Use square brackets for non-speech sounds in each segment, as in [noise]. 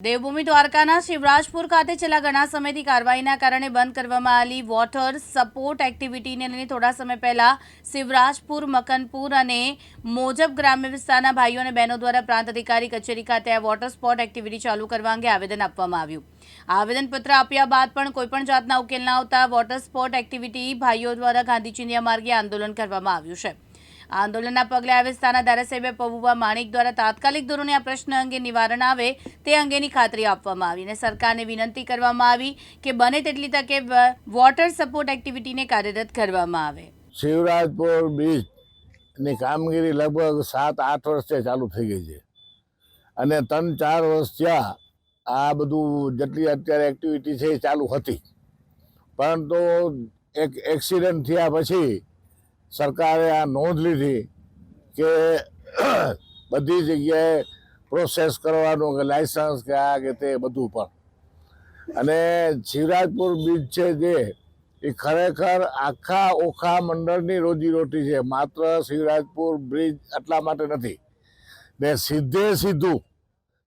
દેવભૂમિ દ્વારકાના શિવરાજપુર ખાતે છેલ્લા ઘણા સમયથી કાર્યવાહીના કારણે બંધ કરવામાં આવેલી વોટર સપોર્ટ એક્ટિવિટીને લઈને થોડા સમય પહેલા શિવરાજપુર, મકનપુર અને મોજબ ગ્રામ્ય વિસ્તારના ભાઈઓ અને બહેનો દ્વારા પ્રાંત અધિકારી કચેરી ખાતે આ વોટર સ્પોર્ટ એક્ટિવિટી ચાલુ કરવા અંગે આવેદન આપવામાં આવ્યું. આવેદનપત્ર આપ્યા બાદ પણ કોઈપણ જાતના ઉકેલ ન આવતા વોટર સ્પોર્ટ એક્ટિવિટી ભાઈઓ દ્વારા ગાંધી માર્ગે આંદોલન કરવામાં આવ્યું છે. આંદોલનના પગલે આ વિસ્તારના ધારાસભ્ય પબુભા માણિક દ્વારા તાત્કાલિક ધોરણે આ પ્રશ્ન અંગે નિવારણ આવે તે અંગેની ખાતરી આપવામાં આવી અને સરકારને વિનંતી કરવામાં આવી કે બને તેટલી તકે વોટર સપોર્ટ એક્ટિવિટીને કાર્યરત કરવામાં આવે. શિવરાજપુર બીચની કામગીરી લગભગ સાત, આઠ વર્ષથી ચાલુ થઈ ગઈ છે. અને ત્રણ, ચાર વર્ષ થયા આ બધું જેટલી અત્યારે એક્ટિવિટી છે એ ચાલુ હતી. પરંતુ એક એક્સિડન્ટ થયા પછી સરકારે આ નોંધ લીધી કે [clears throat] બધી જગ્યાએ પ્રોસેસ કરવાનું કે લાયસન્સ કે આ કે તે બધું પણ. અને શિવરાજપુર બીચ છે જે, એ ખરેખર આખા ઓખા મંડળની રોજીરોટી છે. માત્ર શિવરાજપુર બ્રિજ આટલા માટે નથી. ને સીધે સીધું,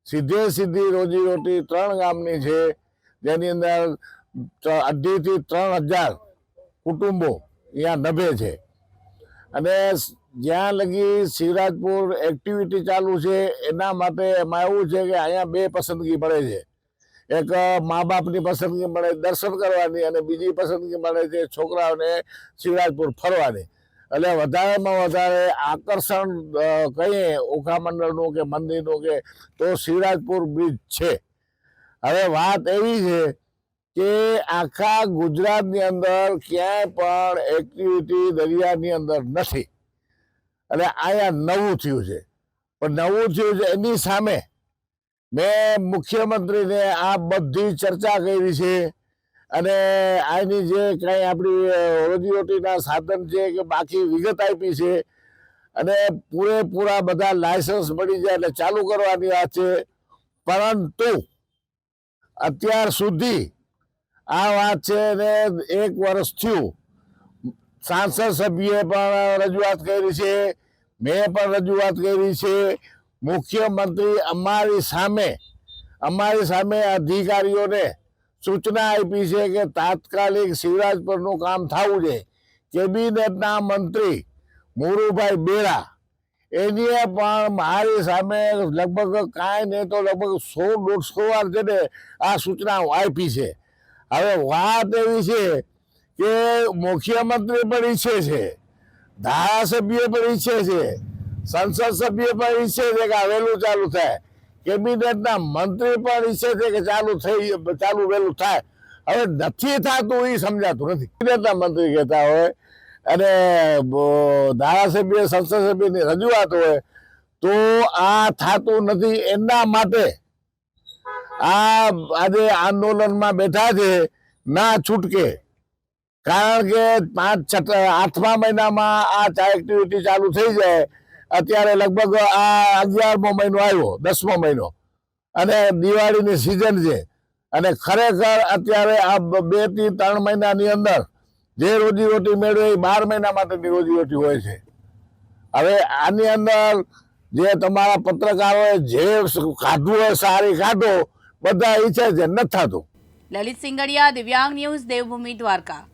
સીધે સીધી રોજીરોટી ત્રણ ગામની છે. જેની અંદર અઢીથી ત્રણ હજાર કુટુંબો અહીંયા નભે છે. અને જ્યાં લગી શિવરાજપુર એક્ટિવિટી ચાલુ છે, એના માટે એમાં એવું છે કે અહીંયા બે પસંદગી મળે છે. એક મા બાપની પસંદગી મળે, દર્શન કરવાની અને બીજી પસંદગી મળે છે છોકરાઓને શિવરાજપુર ફરવાની. એટલે વધારેમાં વધારે આકર્ષણ કહીએ ઓખા મંડળનું કે મંદિરનું કે તો શિવરાજપુર બીચ છે. હવે વાત એવી છે કે આખા ગુજરાતની અંદર ક્યાંય પણ એક્ટિવિટી દરિયાની અંદર નથી. અને અહીંયા નવું થયું છે. પણ નવું થયું છે એની સામે મેં મુખ્યમંત્રીને આ બધી ચર્ચા કરી છે. અને આની જે કંઈ આપણી રોજીરોટીના સાધન છે કે બાકી વિગત આપી છે. અને પૂરેપૂરા બધા લાયસન્સ મળી જાય એટલે ચાલુ કરવાની વાત છે. પરંતુ અત્યાર સુધી આ વાત છે ને એક વર્ષ થયું. સાંસદ સભ્યએ પણ રજૂઆત કરી છે. મેં પણ રજૂઆત કરી છે. મુખ્યમંત્રી અમારી સામે અમારી સામે અધિકારીઓને સૂચના આપી છે કે તાત્કાલિક શિવરાજપુરનું કામ થવું છે. કેબિનેટના મંત્રી મોરુભાઈ બેરા એની પણ મારી સામે લગભગ કાંઈ નહીં તો લગભગ સો દોઢસો વાર છે ને આ સૂચનાઓ આપી છે. હવે વાત એવી છે કે મુખ્યમંત્રી પણ ઈચ્છે છે, ધારાસભ્ય પણ ઈચ્છે છે, સંસદ સભ્ય પણ ઈચ્છે છે કે વહેલું ચાલુ થાય. કેબિનેટના મંત્રી પણ ઈચ્છે છે કે ચાલુ થઈ, ચાલુ વહેલું થાય. હવે નથી થતું એ સમજાતું નથી. કેબિનેટના મંત્રી કહેતા હોય અને ધારાસભ્ય, સંસદ સભ્યની રજૂઆત હોય તો આ થતું નથી. એના માટે આ આજે આંદોલનમાં બેઠા છે, ના છૂટકે. કારણ કે પાંચ છ, આઠમા મહિનામાં આ ચા એક્ટિવિટી ચાલુ થઈ જાય, અત્યારે લગભગ આ અગિયારમો મહિનો આવ્યો, દસમો મહિનો. અને દિવાળીની સિઝન છે. અને ખરેખર અત્યારે આ બ- થી ત્રણ મહિનાની અંદર જે રોજીરોટી મેળવે એ બાર મહિના માટેની રોજીરોટી હોય છે. હવે આની અંદર જે તમારા પત્રકારોએ જે કાઢવું હોય સારી કાઢો બધા ઈચ્છે છે નથી થતું. લલિત સિંગડિયા દિવ્યાંગ ન્યૂઝ દેવભૂમિ દ્વારકા.